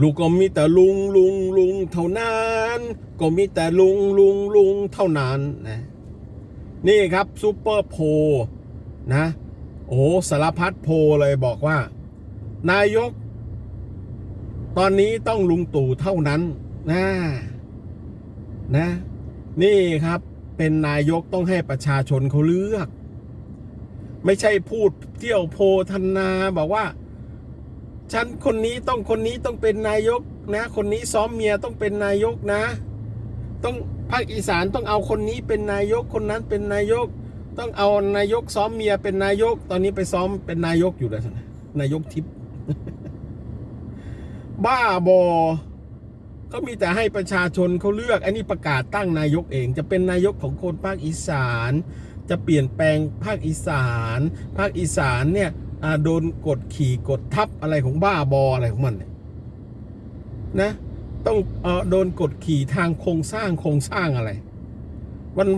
ลูกก็มีแต่ลุงลุงลุงเท่านั้น ก็มีแต่ลุงลุงลุงเท่านั้นนะนี่ครับซูเปอร์โพนะ โอ้สารพัดโพเลยบอกว่า นายก ตอนนี้ต้องลุงตู่เท่านั้นนะนะ นี่ครับเป็นนายกต้องให้ประชาชนเขาเลือก ไม่ใช่พูดเที่ยวโพธนาบอกว่า ฉันคนนี้ต้องคนนี้ต้องเป็นนายกนะ คนนี้ซ้อมเมียต้องเป็นนายกนะ ต้องภาคอีสานต้องเอาคนนี้เป็นนายกคนนั้นเป็นนายก ต้องเอานายกซ้อมเมียเป็นนายก ตอนนี้ไปซ้อมเป็นนายกอยู่แล้วนะนายกทิพย์บ้าบอเขามีแต่ให้ประชาชนเขาเลือก อันนี้ประกาศตั้งนายกเอง จะเป็นนายกของคนภาคอีสาน จะเปลี่ยนแปลงภาคอีสาน ภาคอีสานเนี่ย โดนกดขี่กดทับอะไรของบ้าบออะไรของมันเนี่ยนะ ต้องเออโดนกดขี่ทางโครงสร้างโครงสร้างอะไร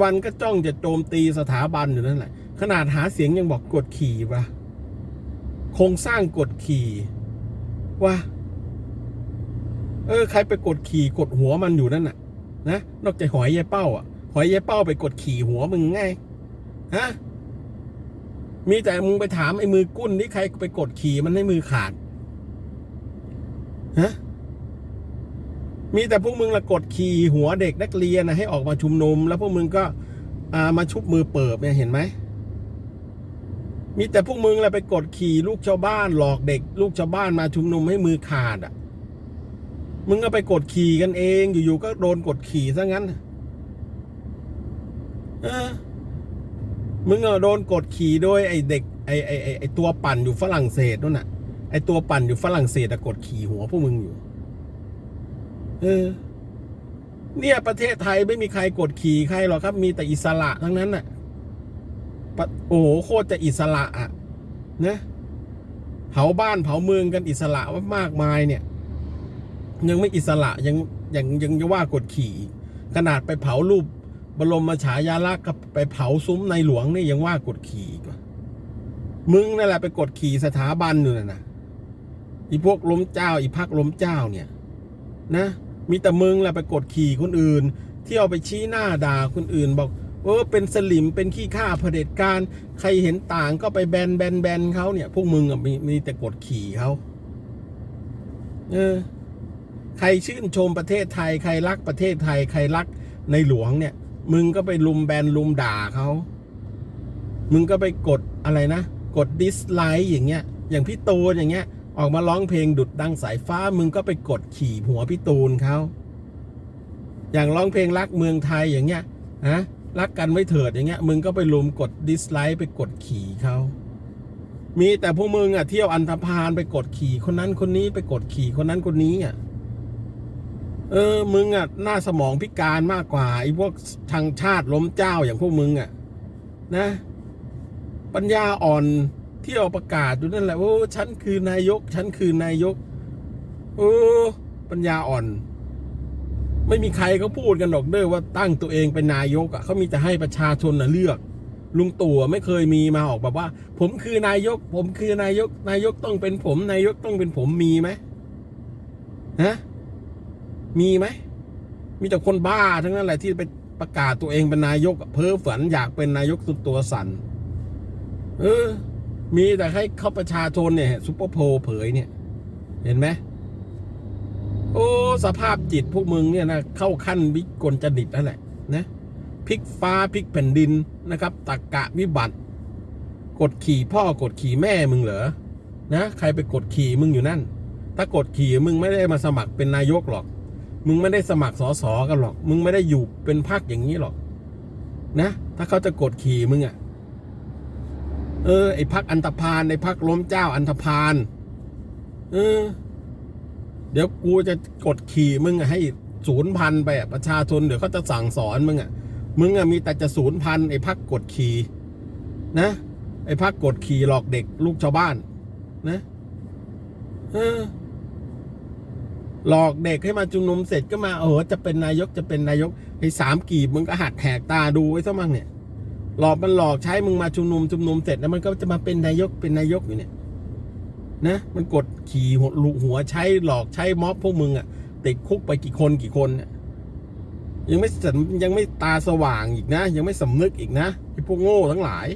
วันๆก็จ้องจะโจมตีสถาบันอยู่นั่นแหละ ขนาดหาเสียงยังบอกกดขี่วะโครงสร้างกดขี่ว่าเออใครไปกดขี่กดหัวมันอยู่นั่นน่ะ นะนอกจากหอยยายเป้าอะหอยยายเป้าไปกดขี่หัวมึงไงฮะ มีแต่มึงไปถามไอ้มือกุ้นนี่ใครไปกดขี่มันให้มือขาดฮะมีแต่พวกมึงละกดขี่หัวเด็กนักเรียนนะให้ออกมาชุมนุม แล้วพวกมึงก็ามาชุบมือเปิบเนี่ยเห็นไหมมีแต่พวกมึงแหละไปกดขี่ลูกชาวบ้านหลอกเด็ก ลูกชาวบ้านมาชุมนุมให้มือขาดอะ มึงก็ไปกดขี่กันเองอยู่ๆก็โดนกดขี่ซะงั้น เออ มึงอะโดนกดขี่โดยไอเด็กไอไอไอไอตัวปั่นอยู่ฝรั่งเศสนู่นน่ะ ไอตัวปั่นอยู่ฝรั่งเศสอะกดขี่หัวพวกมึงอยู่ เออ เนี่ยประเทศไทยไม่มีใครกดขี่ใครหรอกครับ มีแต่อิสระทั้งนั้นน่ะโอ้โหโคตรจะอิสระอะนะเผาบ้านเผาเมืองกันอิสระมากมายเนี่ย ยังไม่อิสระยังยังยังจะว่ากดขี่ ขนาดไปเผารูป บรมฉายาลักษณ์กับไปเผาซุ้มในหลวงนี่ยังว่ากดขี่อีกว่ะมึงนั่นแหละไปกดขี่สถาบันอยู่น่ะนะอีพวกล้มเจ้า อีพักล้มเจ้าเนี่ย นะ มีแต่มึงแหละไปกดขี่คนอื่น เที่ยวไปชี้หน้าด่าคนอื่น บอกเออเป็นสลิมเป็นขี้ข้าเผด็จการ ใครเห็นต่างก็ไปแบนแบนแบนเขาเนี่ย พวกมึงอะมีมีแต่กดขี่เขาเออ ใครชื่นชมประเทศไทย ใครรักประเทศไทย ใครรักในหลวงเนี่ย มึงก็ไปลุมแบนลุมด่าเขา มึงก็ไปกดอะไรนะ กดดิสไลค์อย่างเงี้ย อย่างพี่ตูนอย่างเงี้ย ออกมาร้องเพลงดุดดังสายฟ้า มึงก็ไปกดขี่หัวพี่ตูนเขา อย่างร้องเพลงรักเมืองไทยอย่างเงี้ยฮะรักกันไว้เถิดอย่างเงี้ย มึงก็ไปลุมกดดิสไลค์ไปกดขี่เขามีแต่พวกมึงอะเที่ยวอันธพาลไปกดขี่คนนั้นคนนี้ไปกดขี่คนนั้นคนนี้อะ เออ มึงอะ หน้าสมองพิการมากกว่าไอ้พวกทางชาติล้มเจ้าอย่างพวกมึงอะ นะ ปัญญาอ่อนเที่ยวประกาศอยู่นั่นแหละว่าฉันคือนายก ฉันคือนายกโอ้ปัญญาอ่อน ไม่มีใครเขาพูดกันหรอกเด้อว่าตั้งตัวเองเป็นนายกอะเขามีแต่ให้ประชาชนน่ะเลือก ลุงตู่ไม่เคยมีมาออกแบบว่า ผมคือนายก ผมคือนายก นายกต้องเป็นผม นายกต้องเป็นผมมีไหมฮะ มีไหม มีแต่คนบ้าทั้งนั้นแหละที่ไปประกาศตัวเองเป็นนายก เพ้อฝันอยากเป็นนายกสุดตัวสันเออ มีแต่ให้เขาประชาชนเนี่ยซุปเปอร์โพลเผยเนี่ย เห็นไหมโอ้สภาพจิตพวกมึงเนี่ยนะเข้าขั้นวิกลจริตนั่นแหละนะพลิกฟ้าพลิกแผ่นดินนะครับตักกะวิบัติ กดขี่พ่อกดขี่แม่มึงเหรอนะใครไปกดขี่มึงอยู่นั่น ถ้ากดขี่มึงไม่ได้มาสมัครเป็นนายกหรอก มึงไม่ได้สมัครสอสอกันหรอก มึงไม่ได้อยู่เป็นพรรคอย่างนี้หรอก นะ ถ้าเขาจะกดขี่มึงอะ่ะ เออ ไอพักอันธพาลไอพักล้มเจ้าอันธพาลเออ เดี๋ยวกูจะกดขี่มึงอะให้ศูนย์พันไปอะประชาชนเดี๋ยวเขาจะสั่งสอนมึงอะมึงอะมีแต่จะศูนย์พันไอพักกดขี่นะไอพักกดขี่หลอกเด็กลูกชาวบ้าน นะ เออ หลอกเด็กให้มาชุมนุมเสร็จก็มาเออจะเป็นนายกจะเป็นนายกไอ้สามกีบมึงก็หัดแหกตาดูไว้ซะมั่งเนี่ย หลอกมันหลอกใช้มึงมาชุมนุมชุมนุมเสร็จแล้วมันก็จะมาเป็นนายกเป็นนายกอยู่เนี่ยนะมันกดขี่หัวลูกหัวใช้หลอกใช้ม็อบพวกมึงอะติดคุกไปกี่คนกี่คนเนี่ยยังไม่สยังไม่ตาสว่างอีกนะ ยังไม่สำนึกอีกนะไอ้พวกโง่ทั้งหลาย